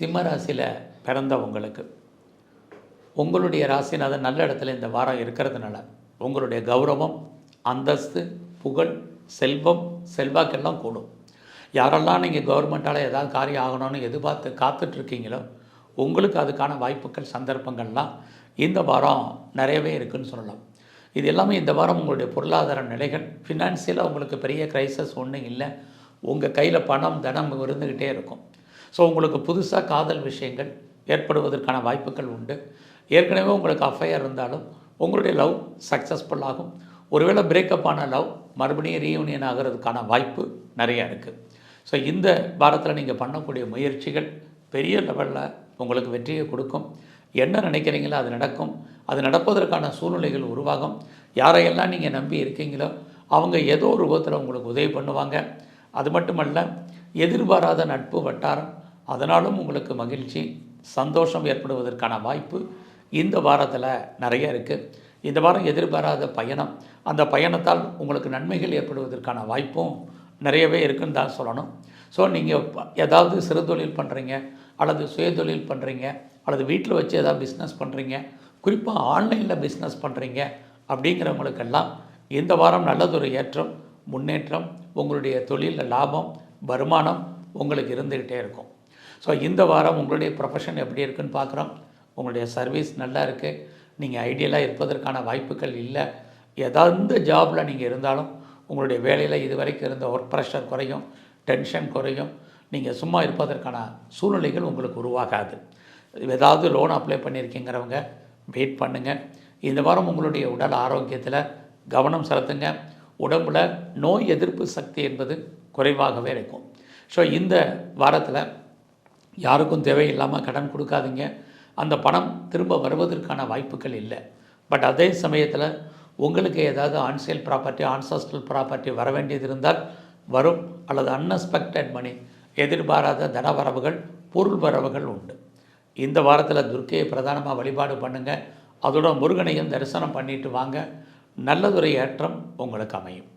சிம்ம ராசியில் பிறந்த உங்களுக்கு உங்களுடைய ராசிநாதன் நல்ல இடத்துல இந்த வாரம் இருக்கிறதுனால உங்களுடைய கௌரவம் அந்தஸ்து புகழ் செல்வம் செல்வாக்கெல்லாம் கூடும். யாரெல்லாம் நீங்கள் கவர்மெண்ட்டால் ஏதாவது காரியம் ஆகணும்னு எதிர்பார்த்து காத்துட்ருக்கீங்களோ உங்களுக்கு அதுக்கான வாய்ப்புகள் சந்தர்ப்பங்கள்லாம் இந்த வாரம் நிறையவே இருக்குன்னு சொல்லலாம். இது எல்லாமே இந்த வாரம் உங்களுடைய பொருளாதார நிலைகள் ஃபினான்சியலாக உங்களுக்கு பெரிய க்ரைசஸ் ஒன்றும் இல்லை. உங்கள் கையில் பணம் தனம் இருந்துக்கிட்டே இருக்கும். ஸோ உங்களுக்கு புதுசாக காதல் விஷயங்கள் ஏற்படுவதற்கான வாய்ப்புகள் உண்டு. ஏற்கனவே உங்களுக்கு அஃபையர் இருந்தாலும் உங்களுடைய லவ் சக்ஸஸ்ஃபுல் ஆகும். ஒருவேளை பிரேக்கப் ஆன லவ் மறுபடியும் ரீயூனியன் ஆகிறதுக்கான வாய்ப்பு நிறையா இருக்குது ஸோ இந்த வாரத்தில் நீங்கள் பண்ணக்கூடிய முயற்சிகள் பெரிய லெவலில் உங்களுக்கு வெற்றியை கொடுக்கும். என்ன நினைக்கிறீங்களோ அது நடக்கும். அது நடப்பதற்கான சூழ்நிலைகள் உருவாகும். யாரையெல்லாம் நீங்கள் நம்பி இருக்கீங்களோ அவங்க ஏதோ ஒரு விதத்தில் உங்களுக்கு உதவி பண்ணுவாங்க. அது மட்டுமல்ல எதிர்பாராத நட்பு வட்டாரம் அதனாலும் உங்களுக்கு மகிழ்ச்சி சந்தோஷம் ஏற்படுவதற்கான வாய்ப்பு இந்த வாரத்தில் நிறைய இருக்குது இந்த வாரம் எதிர்பாராத பயணம் அந்த பயணத்தால் உங்களுக்கு நன்மைகள் ஏற்படுவதற்கான வாய்ப்பும் நிறையவே இருக்குன்னு தான் சொல்லணும். ஸோ நீங்கள் ஏதாவது சிறு தொழில் பண்ணுறீங்க அல்லது சுயதொழில் பண்ணுறீங்க அல்லது வீட்டில் வச்சு ஏதாவது பிஸ்னஸ் பண்ணுறீங்க குறிப்பாக ஆன்லைனில் பிஸ்னஸ் பண்ணுறீங்க அப்படிங்கிறவங்களுக்கெல்லாம் இந்த வாரம் நல்லதொரு ஏற்றம் முன்னேற்றம் உங்களுடைய தொழிலில் லாபம் வருமானம் உங்களுக்கு இருந்துக்கிட்டே இருக்கும். ஸோ இந்த வாரம் உங்களுடைய ப்ரொஃபஷன் எப்படி இருக்குன்னு பார்க்குறோம். உங்களுடைய சர்வீஸ் நல்லா இருக்குது நீங்கள் ஐடியலாக இருப்பதற்கான வாய்ப்புகள் இல்லை. எதாவது ஜாபில் நீங்கள் இருந்தாலும் உங்களுடைய வேலையில் இது வரைக்கும் இருந்த ஒர்க் ப்ரெஷர் குறையும் டென்ஷன் குறையும். நீங்கள் சும்மா இருப்பதற்கான சூழ்நிலைகள் உங்களுக்கு உருவாகாது. ஏதாவது லோன் அப்ளை பண்ணியிருக்கீங்கிறவங்க வெயிட் பண்ணுங்கள் இந்த வாரம் உங்களுடைய உடல் ஆரோக்கியத்தில் கவனம் செலுத்துங்க. உடம்புல நோய் எதிர்ப்பு சக்தி என்பது குறைவாகவே இருக்கும். ஸோ இந்த வாரத்தில் யாருக்கும் தேவையில்லாமல் கடன் கொடுக்காதீங்க. அந்த பணம் திரும்ப வருவதற்கான வாய்ப்புகள் இல்லை. பட் அதே சமயத்தில் உங்களுக்கு ஏதாவது ஆன்சேல் ப்ராப்பர்ட்டி ஆன்சஸ்டல் ப்ராப்பர்ட்டி வர வேண்டியது இருந்தால் வரும் அல்லது அன்எக்ஸ்பெக்டட் மணி எதிர்பாராத தனவரவுகள் பொருள் வரவுகள் உண்டு. இந்த வாரத்தில் துர்க்கையை பிரதானமாக வழிபாடு பண்ணுங்கள் அதோட முருகனையும் தரிசனம் பண்ணிட்டு வாங்க. நல்லதொரு ஏற்றம் உங்களுக்கு அமையும்.